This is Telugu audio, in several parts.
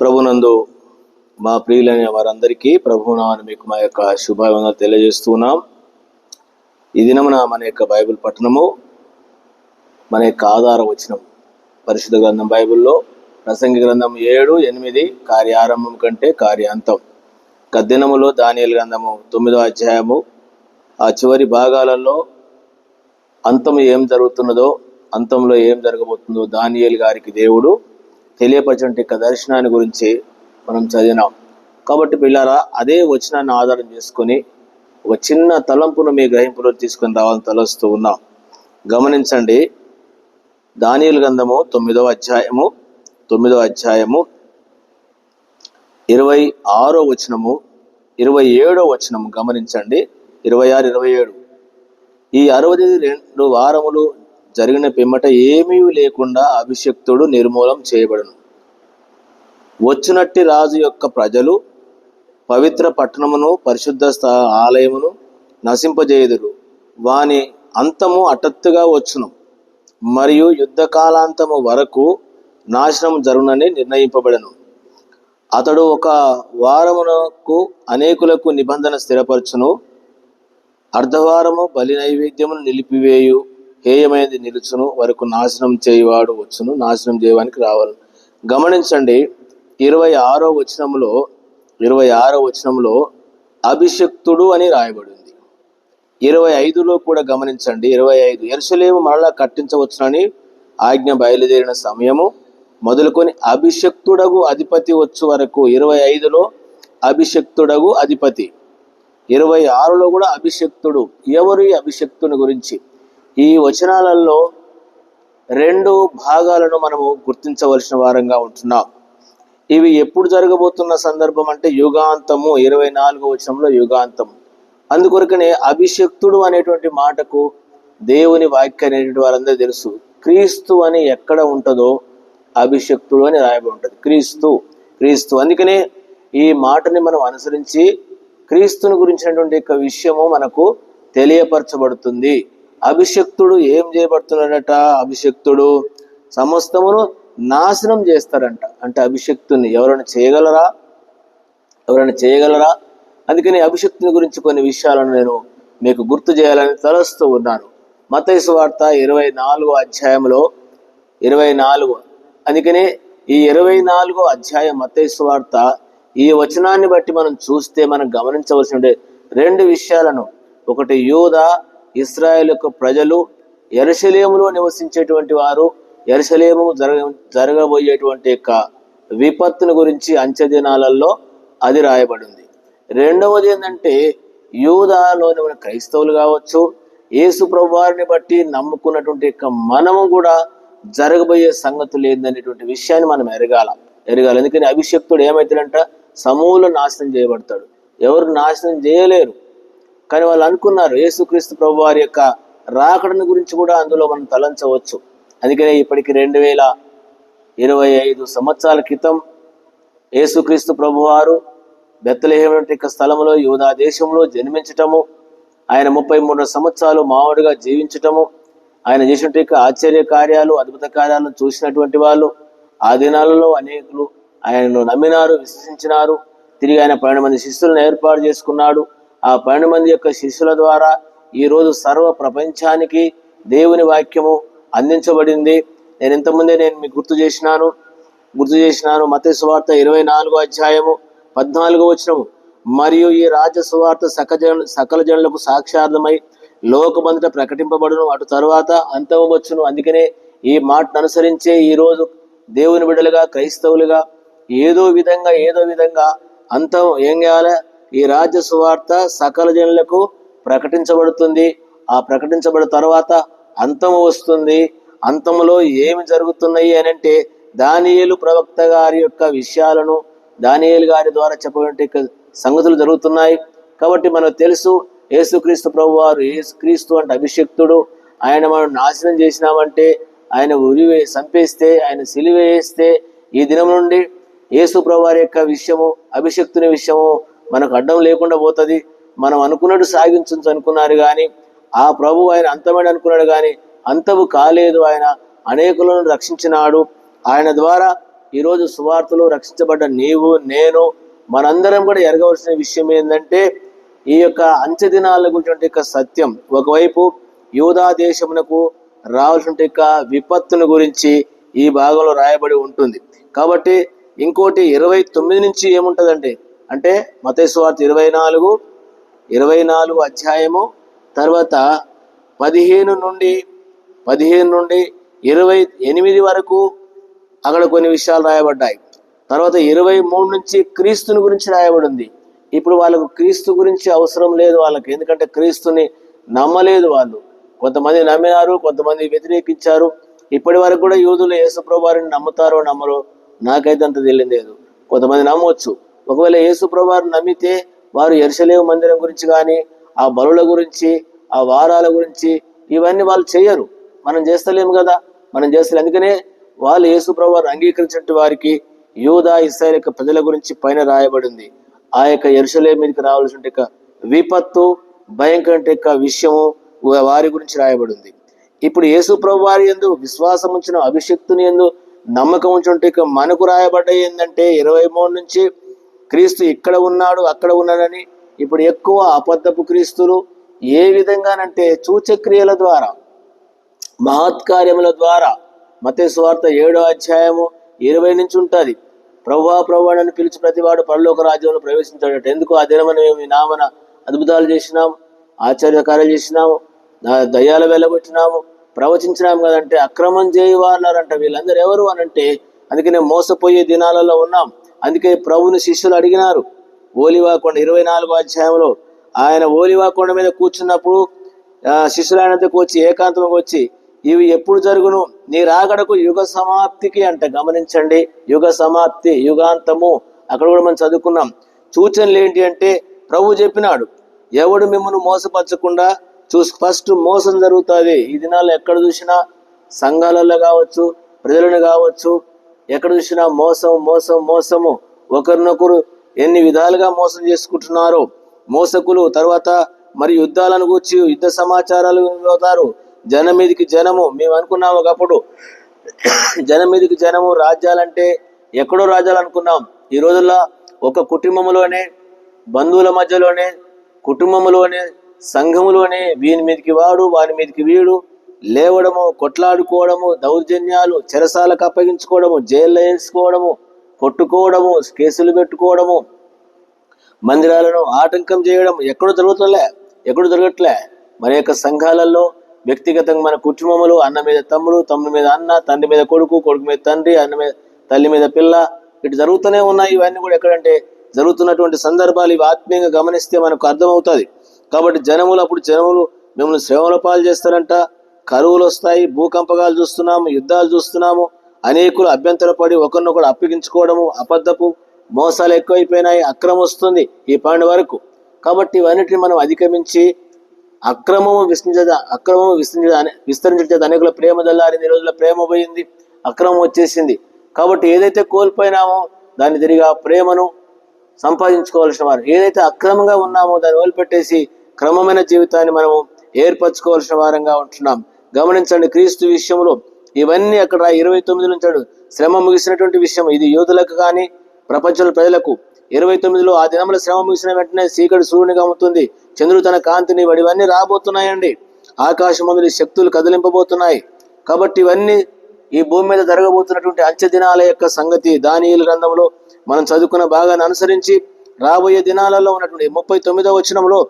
ప్రభునందు మా ప్రియులైన వారందరికీ ప్రభునామని మీకు మా యొక్క శుభావంగా తెలియజేస్తున్నాం. ఈ దినమున మన యొక్క బైబిల్ పట్టణము మన యొక్క ఆధార వచనం పరిశుద్ధ గ్రంథం బైబిల్లో ప్రసంగి గ్రంథం ఏడు ఎనిమిది కార్యారంభం కంటే కార్యాంతం. గద్దినములో దానియల గ్రంథము తొమ్మిదో అధ్యాయము ఆ చివరి భాగాలలో అంతం ఏం జరుగుతున్నదో అంతంలో ఏం జరగబోతుందో దానియల్ గారికి దేవుడు తెలియపరచండి యొక్క దర్శనాన్ని గురించి మనం చదివినాం. కాబట్టి పిల్లారా అదే వచనాన్ని ఆధారం చేసుకొని ఒక చిన్న తలంపును మీ గ్రహింపులో తీసుకొని రావాలని తలస్తూ ఉన్నాం. గమనించండి. దానియుల గంధము తొమ్మిదవ అధ్యాయము తొమ్మిదవ అధ్యాయము ఇరవై ఆరో వచనము ఇరవై ఏడో వచనము గమనించండి. ఇరవై ఆరు ఇరవై ఏడు. ఈ అరవై రెండు వారములు జరిగిన పిమ్మట ఏమీ లేకుండా అభిషక్తుడు నిర్మూలం చేయబడును. వచ్చినట్టి రాజు యొక్క ప్రజలు పవిత్ర పట్టణమును పరిశుద్ధ స్థా ఆలయమును నశింపజేయుదురు. వాని అంతము అటత్తుగా వచ్చును. మరియు యుద్ధ కాలాంతము వరకు నాశనం జరుగునని నిర్ణయింపబడను. అతడు ఒక వారమునకు అనేకులకు నిబంధన స్థిరపరచును. అర్ధవారము బలి నైవేద్యమును నిలిపివేయు. హేయమైనది నిలుచును వరకు నాశనం చేయువాడు వచ్చును నాశనం చేయడానికి రావాలి గమనించండి ఇరవై ఆరో వచనంలో ఇరవై ఆరో వచనంలో అభిషక్తుడు అని రాయబడింది. ఇరవై ఐదులో కూడా గమనించండి ఇరవై ఐదు ఎరుసలేము మరలా కట్టించవచ్చునని ఆజ్ఞ బయలుదేరిన సమయము మొదలుకొని అభిషక్తుడగు అధిపతి వచ్చు వరకు ఇరవై ఐదులో అభిషక్తుడగు అధిపతి. ఇరవై ఆరులో కూడా అభిషక్తుడు ఎవరు ఈ అభిషక్తుని గురించి? ఈ వచనాలలో రెండు భాగాలను మనము గుర్తించవలసిన వారంగా ఉంటున్నాం. ఇవి ఎప్పుడు జరగబోతున్న సందర్భం అంటే యుగాంతము ఇరవై నాలుగో వచనంలో యుగాంతం అందుకొరకనే అభిషక్తుడు అనేటువంటి మాటకు దేవుని వాక్య అనేటువంటి వారందరూ తెలుసు. క్రీస్తు అని ఎక్కడ ఉంటుందో అభిషక్తుడు అని రాయబడి ఉంటుంది. క్రీస్తు క్రీస్తు. అందుకనే ఈ మాటని మనం అనుసరించి క్రీస్తుని గురించినటువంటి యొక్క విషయము మనకు తెలియపరచబడుతుంది. అభిషక్తుడు ఏం చేయబడుతున్నాడట? అభిషక్తుడు సమస్తమును నాశనం చేస్తారంట అంటే అభిషక్తుని ఎవరైనా చేయగలరా? ఎవరైనా చేయగలరా? అందుకని అభిషక్తుని గురించి కొన్ని విషయాలను నేను మీకు గుర్తు చేయాలని తలస్తూ ఉన్నాను. మతైసు వార్త ఇరవై నాలుగో అధ్యాయంలో ఇరవై నాలుగు. అందుకనే ఈ ఇరవై నాలుగో అధ్యాయం మతైసు వార్త ఈ వచనాన్ని బట్టి మనం చూస్తే మనం గమనించవలసిన రెండు విషయాలను. ఒకటి యూద ఇస్రాయేల్ యొక్క ప్రజలు ఎరుసలేములో నివసించేటువంటి వారు ఎరుసలేము జరగ జరగబోయేటువంటి యొక్క విపత్తును గురించి అంచె దినాలలో అది రాయబడింది. రెండవది ఏంటంటే యూదాలోని మన క్రైస్తవులు కావచ్చు యేసు ప్రభువారిని బట్టి నమ్ముకున్నటువంటి యొక్క మనము కూడా జరగబోయే సంగతులు ఏందనేటువంటి విషయాన్ని మనం ఎరగాల. ఎరగాలి. ఎందుకని అభిషక్తుడు ఏమవుతాడంట సమూల నాశనం చేయబడతాడు. ఎవరు నాశనం చేయలేరు. కానీ వాళ్ళు అనుకున్నారు యేసుక్రీస్తు ప్రభు వారి యొక్క రాకడను గురించి కూడా అందులో మనం తలంచవచ్చు. అందుకనే ఇప్పటికి రెండు వేల ఇరవై ఐదు సంవత్సరాల క్రితం యేసుక్రీస్తు ప్రభువారు బెత్తలేహం యొక్క స్థలంలో యూదా దేశంలో జన్మించటము ఆయన ముప్పై మూడు సంవత్సరాలు మామూలుగా జీవించటము ఆయన చేసినటువంటి ఆశ్చర్య కార్యాలు అద్భుత కార్యాలను చూసినటువంటి వాళ్ళు ఆ దినాలలో అనేకులు ఆయనను నమ్మినారు విశ్వసించినారు తిరిగి ఆయన పన్నెండు మంది శిష్యులను ఏర్పాటు చేసుకున్నాడు. ఆ పన్నెండు మంది యొక్క శిష్యుల ద్వారా ఈరోజు సర్వ ప్రపంచానికి దేవుని వాక్యము అందించబడింది. నేను ఇంతకుముందే నేను మీకు గుర్తు చేసినాను. గుర్తు చేసినాను మత సువార్త ఇరవై నాలుగో అధ్యాయము పద్నాలుగో వచనము. మరియు ఈ రాజ్య సువార్త సకజన సకల జనులకు సాక్షార్థమై లోకమంతట ప్రకటింపబడును. అటు తరువాత అంతము వచ్చును. అందుకనే ఈ మాటను అనుసరించే ఈ రోజు దేవుని బిడ్డలుగా క్రైస్తవులుగా ఏదో విధంగా ఏదో విధంగా అంతం ఏం చేయాలి? ఈ రాజ్య సువార్త సకల జనులకు ప్రకటించబడుతుంది. ఆ ప్రకటించబడిన తర్వాత అంతము వస్తుంది. అంతములో ఏమి జరుగుతున్నాయి అని అంటే దానియేలు ప్రవక్త గారి యొక్క విషయాలను దానియేలు గారి ద్వారా చెప్పబడే సంగతులు జరుగుతున్నాయి. కాబట్టి మనకు తెలుసు యేసుక్రీస్తు ప్రభు వారు యేసుక్రీస్తు అంటే అభిషక్తుడు. ఆయన మనం నాశనం చేసినామంటే ఆయన ఉరివే చంపేస్తే ఆయన సిలివేస్తే ఈ దినం నుండి యేసు ప్రభు వారి యొక్క విషయము అభిషక్తుని విషయము మనకు అడ్డం లేకుండా పోతుంది. మనం అనుకున్నట్టు సాగించు అనుకున్నారు కానీ ఆ ప్రభు ఆయన అంతమని అనుకున్నాడు కానీ అంతము కాలేదు ఆయన. అనేకులను రక్షించినాడు. ఆయన ద్వారా ఈరోజు సువార్తలు రక్షించబడ్డ నీవు నేను మనందరం కూడా ఎరగవలసిన విషయం ఏంటంటే ఈ యొక్క అంచె దినాల గురించి యొక్క సత్యం. ఒకవైపు యూదా దేశమునకు రావాల్సిన యొక్క విపత్తును గురించి ఈ భాగంలో రాయబడి ఉంటుంది. కాబట్టి ఇంకోటి ఇరవై తొమ్మిది నుంచి ఏముంటుందంటే అంటే మతేశ్వార్త ఇరవై నాలుగు ఇరవై నాలుగు అధ్యాయము తర్వాత పదిహేను నుండి పదిహేను నుండి ఇరవై ఎనిమిది వరకు అక్కడ కొన్ని విషయాలు రాయబడ్డాయి. తర్వాత ఇరవై మూడు నుంచి క్రీస్తుని గురించి రాయబడింది. ఇప్పుడు వాళ్ళకు క్రీస్తు గురించి అవసరం లేదు వాళ్ళకి ఎందుకంటే క్రీస్తుని నమ్మలేదు వాళ్ళు. కొంతమంది నమ్మినారు కొంతమంది వ్యతిరేకించారు. ఇప్పటి వరకు కూడా యూదులు యేసుప్రభువారిని నమ్ముతారో నమ్మరో నాకైతే అంత తెలియలేదు. కొంతమంది నమ్మవచ్చు ఒకవేళ యేసుప్రభువారిని నమ్మితే వారు ఎరుసలేవు మందిరం గురించి కానీ ఆ బలుల గురించి ఆ వారాల గురించి ఇవన్నీ వాళ్ళు చేయరు. మనం చేస్తలేము కదా? మనం చేస్తలేము. అందుకనే వాళ్ళు యేసుప్రభువారిని అంగీకరించినట్టు వారికి యూదా ఇస్రాయల్ యొక్క ప్రజల గురించి పైన రాయబడింది. ఆ యొక్క ఎరుసలే మీదకి రావాల్సిన యొక్క విపత్తు భయంకర యొక్క విషయము వారి గురించి రాయబడింది. ఇప్పుడు యేసు ప్రభు వారి ఎందు విశ్వాసం ఉంచిన అభిషక్తుని ఎందు నమ్మకం ఉంచుంటే మనకు రాయబడ్డ ఏంటంటే ఇరవై మూడు నుంచి క్రీస్తు ఇక్కడ ఉన్నాడు అక్కడ ఉన్నాడని ఇప్పుడు ఎక్కువ అబద్ధపు క్రీస్తులు ఏ విధంగానంటే సూచక్రియల ద్వారా మహత్కార్యముల ద్వారా. మతేశ్వార్త ఏడో అధ్యాయము ఇరవై నుంచి ఉంటుంది. ప్రభా ప్రభా పిలిచి ప్రతివాడు పరలోక రాజ్యంలో ప్రవేశించాడట. ఎందుకు? ఆ దినమన మేము నామన అద్భుతాలు చేసినాం ఆశ్చర్య కార్యాలు చేసినాము దయ్యాలు వెళ్ళగొట్టినాము ప్రవచించినాము కదంటే అక్రమం చేయవాళ్ళారంట వీళ్ళందరూ ఎవరు అని అంటే అందుకనే మోసపోయే దినాలలో ఉన్నాం. అందుకే ప్రభుని శిష్యులు అడిగినారు. ఓలివాకొండ ఇరవై నాలుగో అధ్యాయంలో ఆయన ఓలివాకొండ మీద కూర్చున్నప్పుడు శిష్యులైనందుకు వచ్చి ఏకాంతంగా వచ్చి ఇవి ఎప్పుడు జరుగును? నీ రాగడకు యుగ సమాప్తికి అంట గమనించండి. యుగ సమాప్తి యుగాంతము. అక్కడ కూడా మనం చదువుకున్నాం. సూచనలు ఏంటి అంటే ప్రభు చెప్పినాడు ఎవడు మిమ్మల్ని మోసపరచకుండా చూసి ఫస్ట్ మోసం జరుగుతుంది. ఈ దినాల్లో ఎక్కడ చూసినా సంఘాలలో కావచ్చు ప్రజలను కావచ్చు ఎక్కడ చూసినా మోసం మోసం మోసము. ఒకరినొకరు ఎన్ని విధాలుగా మోసం చేసుకుంటున్నారో మోసకులు తర్వాత మరి యుద్ధాలను గూర్చి యుద్ధ సమాచారాలు అవుతారు జనం మీదకి జనము మేము అనుకున్నాము ఒకప్పుడు. జనం మీదకి జనము రాజ్యాలంటే ఎక్కడో రాజ్యాలు అనుకున్నాం. ఈ రోజుల్లో ఒక కుటుంబంలోనే బంధువుల మధ్యలోనే కుటుంబంలోనే సంఘములోనే వీని మీదకి వాడు వాని మీదకి వీడు లేవడము కొట్లాడుకోవడము దౌర్జన్యాలు చెరసాలకు అప్పగించుకోవడము జైల్లో వేసుకోవడము కొట్టుకోవడము కేసులు పెట్టుకోవడము మందిరాలను ఆటంకం చేయడం ఎక్కడో జరుగుతుందిలే ఎక్కడో జరగట్లే. మరి యొక్క సంఘాలలో వ్యక్తిగతంగా మన కుటుంబములు అన్న మీద తమ్ముడు తమ్ముడి మీద అన్న తండ్రి మీద కొడుకు కొడుకు మీద తండ్రి అన్న మీద తల్లి మీద పిల్ల ఇటు జరుగుతూనే ఉన్నాయి. ఇవన్నీ కూడా ఎక్కడంటే జరుగుతున్నటువంటి సందర్భాలు ఇవి ఆత్మీయంగా గమనిస్తే మనకు అర్థమవుతుంది. కాబట్టి జనములు అప్పుడు జనములు మిమ్మల్ని సేవల పాలు చేస్తారంట. కరువులు వస్తాయి భూకంపకాలు చూస్తున్నాము యుద్ధాలు చూస్తున్నాము అనేకులు అభ్యంతరపడి ఒకరినొకరు అప్పగించుకోవడము అబద్ధపు మోసాలు ఎక్కువైపోయినాయి అక్రమం వస్తుంది ఈ పాండి వరకు. కాబట్టి ఇవన్నిటిని మనం అధిగమించి అక్రమము విస్తరించ అక్రమము విస్తరించ విస్తరించే అనేకుల ప్రేమ దల్లారింది ఈ రోజుల్లో ప్రేమ పోయింది అక్రమం వచ్చేసింది. కాబట్టి ఏదైతే కోల్పోయినామో దాన్ని తిరిగి ఆ ప్రేమను సంపాదించుకోవాల్సిన వారు ఏదైతే అక్రమంగా ఉన్నామో దాన్ని వదిలిపెట్టేసి క్రమమైన జీవితాన్ని మనము ఏర్పరచుకోవాల్సిన వారంగా ఉంటున్నాం. గమనించండి క్రీస్తు విషయంలో ఇవన్నీ అక్కడ ఇరవై తొమ్మిది నుంచాడు శ్రమ ముగిసినటువంటి విషయం ఇది. యోధులకు కానీ ప్రపంచంలో ప్రజలకు ఇరవై తొమ్మిదిలో ఆ దినముల శ్రమ ముగిసిన వెంటనే చీకటి సూర్యునిగా అమ్ముతుంది. చంద్రుడు తన కాంతిని వాడి ఇవన్నీ రాబోతున్నాయండి. ఆకాశమందుని శక్తులు కదిలింపబోతున్నాయి. కాబట్టి ఇవన్నీ ఈ భూమి మీద జరగబోతున్నటువంటి అంచె దినాల యొక్క సంగతి దానియుల గ్రంథంలో మనం చదువుకున్న భాగాన్ని అనుసరించి రాబోయే దినాలలో ఉన్నటువంటి ముప్పై తొమ్మిదో వచనంలో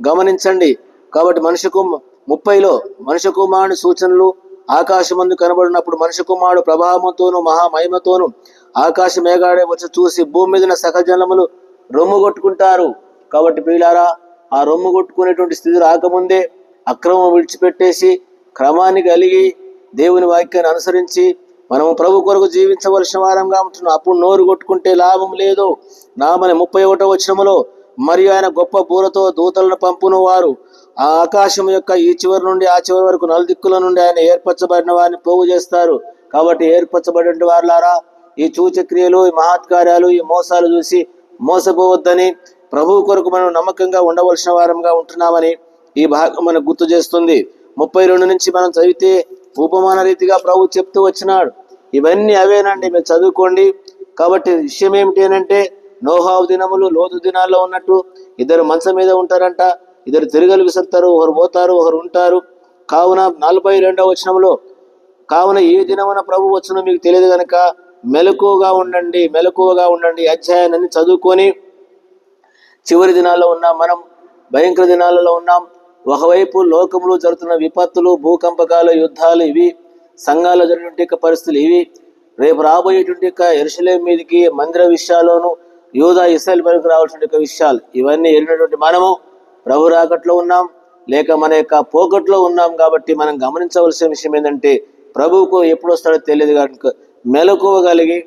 గమనించండి. కాబట్టి మనిషికు ముప్పైలో మనిషి కుమారుని సూచనలు ఆకాశమందు కనబడినప్పుడు మనిషి కుమారుడు ప్రభావంతోనూ మహామహిమతోనూ ఆకాశ మేఘాడే వచ్చి చూసి భూమి మీద సకల సకజనములు రొమ్ము కొట్టుకుంటారు కాబట్టి పీలారా ఆ రొమ్ము కొట్టుకునేటువంటి స్థితి రాకముందే అక్రమం విడిచిపెట్టేసి క్రమాన్ని కలిగి దేవుని వాక్యాన్ని అనుసరించి మనము ప్రభు కొరకు జీవించవలసిన వారంగా ఉంటున్నాం. అప్పుడు నోరు కొట్టుకుంటే లాభం లేదు. నామని ముప్పై ఒకటో వచ్చినములో మరియు ఆయన గొప్ప బూరతో దూతలను పంపును వారు ఆ ఆకాశం యొక్క ఈ చివరి నుండి ఆ చివరి వరకు నలుదిక్కుల నుండి ఆయన ఏర్పరచబడిన వారిని పోగు చేస్తారు. కాబట్టి ఏర్పరచబడిన వారులారా ఈ సూచక్రియలు ఈ మహత్కార్యాలు ఈ మోసాలు చూసి మోసపోవద్దని ప్రభు కొరకు మనం నమ్మకంగా ఉండవలసిన వారంగా ఉంటున్నామని ఈ భాగం మనకు గుర్తు చేస్తుంది. ముప్పై రెండు నుంచి మనం చదివితే ఉపమాన రీతిగా ప్రభు చెప్తూ వచ్చినాడు. ఇవన్నీ అవేనండి మీరు చదువుకోండి. కాబట్టి విషయం ఏమిటి అంటే నోహావు దినములు లోతు దినాల్లో ఉన్నట్టు ఇద్దరు మంచం మీద ఉంటారంట. ఇద్దరు తిరగలు విసురుతారు ఒకరు పోతారు ఒకరు ఉంటారు. కావున నలభై రెండవ వచనంలో కావున ఏ దినమున ప్రభు వచ్చినో మీకు తెలియదు కనుక మెలకువగా ఉండండి మెలకువగా ఉండండి. ఈ అధ్యాయాన్ని చదువుకొని చివరి దినాల్లో ఉన్నాం మనం భయంకర దినాలలో ఉన్నాం. ఒకవైపు లోకంలో జరుగుతున్న విపత్తులు భూకంపకాలు యుద్ధాలు ఇవి సంఘాల్లో జరిగినటువంటి పరిస్థితులు ఇవి. రేపు రాబోయేటువంటి యొక్క ఎరుసలేం మీదకి మందిర విషయాల్లోనూ యూదా ఇస్రాయల్ పైకి రావాల్సిన విషయాలు. ఇవన్నీ ఎరిగినటువంటి మనము ప్రభు రాకట్లో ఉన్నాం లేక మన యొక్క పోకట్లో ఉన్నాం కాబట్టి మనం గమనించవలసిన విషయం ఏంటంటే ప్రభువుకు ఎప్పుడు వస్తాడో తెలియదు కనుక మెలకువగలిగి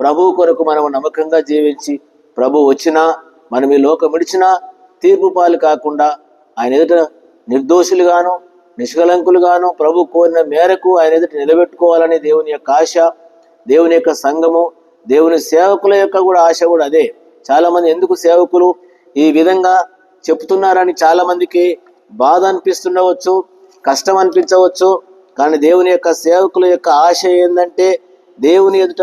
ప్రభు కొరకు మనం నమ్మకంగా జీవించి ప్రభు వచ్చినా మనం ఈ లోకం విడిచినా తీర్పు పాలు కాకుండా ఆయన ఎదుట నిర్దోషులుగాను నిష్కలంకులుగాను ప్రభు కోరిన మేరకు ఆయన ఎదుట నిలబెట్టుకోవాలని దేవుని యొక్క ఆశ దేవుని యొక్క సంఘము దేవుని సేవకుల యొక్క కూడా ఆశ కూడా అదే. చాలా మంది ఎందుకు సేవకులు? ఈ విధంగా చెప్తున్నారని చాలా మందికి బాధ అనిపిస్తుండవచ్చు కష్టం అనిపించవచ్చు. కానీ దేవుని యొక్క సేవకుల యొక్క ఆశ ఏంటంటే దేవుని ఎదుట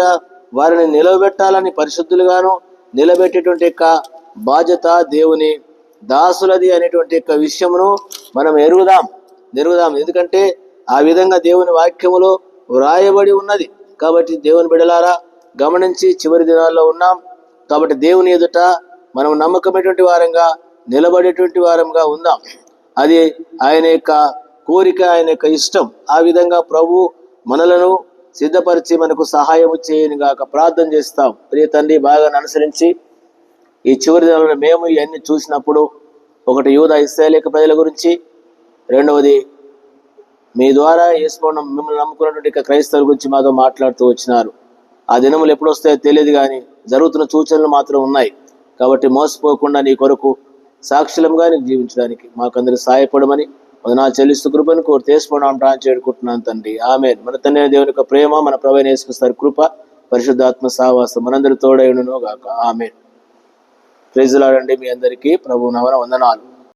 వారిని నిలబెట్టాలని పరిశుద్ధులుగాను నిలబెట్టేటువంటి యొక్క బాధ్యత దేవుని దాసులది అనేటువంటి యొక్క విషయమును మనం ఎరుగుదాం ఎరుగుదాం. ఎందుకంటే ఆ విధంగా దేవుని వాక్యములో వ్రాయబడి ఉన్నది. కాబట్టి దేవుని బిడలారా గమనించి చివరి దినాల్లో ఉన్నాం. కాబట్టి దేవుని ఎదుట మనం నమ్మకమైనటువంటి వారంగా నిలబడేటువంటి వారంగా ఉందాం. అది ఆయన యొక్క కోరిక ఆయన యొక్క ఇష్టం. ఆ విధంగా ప్రభు మనలను సిద్ధపరిచి మనకు సహాయం చేయని గాక ప్రార్థన చేస్తాం. ప్రియ తండ్రి బాగా అనుసరించి ఈ చివరి దినాలను మేము ఇవన్నీ చూసినప్పుడు ఒకటి యూదా ఇస్రాయేల్ ప్రజల గురించి రెండవది మీ ద్వారా వేసుకోవడం మిమ్మల్ని నమ్ముకున్నటువంటి క్రైస్తవుల గురించి మాతో మాట్లాడుతూ వచ్చినారు. ఆ దినములు ఎప్పుడు వస్తాయో తెలియదు కానీ జరుగుతున్న సూచనలు మాత్రం ఉన్నాయి. కాబట్టి మోసపోకుండా నీ కొరకు సాక్షులంగా నీకు జీవించడానికి మాకందరికి సహాయపడమని నా చెల్లిస్తూ కృపను కోరి తీసుకున్నాం ట్రాన్ చేరుకుంటున్నాను తండ్రి. ఆమె మన తండ్రి దేవుని యొక్క ప్రేమ మన ప్రవీణ వేసుకొస్తారు కృప పరిశుద్ధాత్మ సావాసం మనందరి తోడైనను గాక ఆమె ప్రైజులాడండి మీ అందరికీ ప్రభు నవన వందనాలు.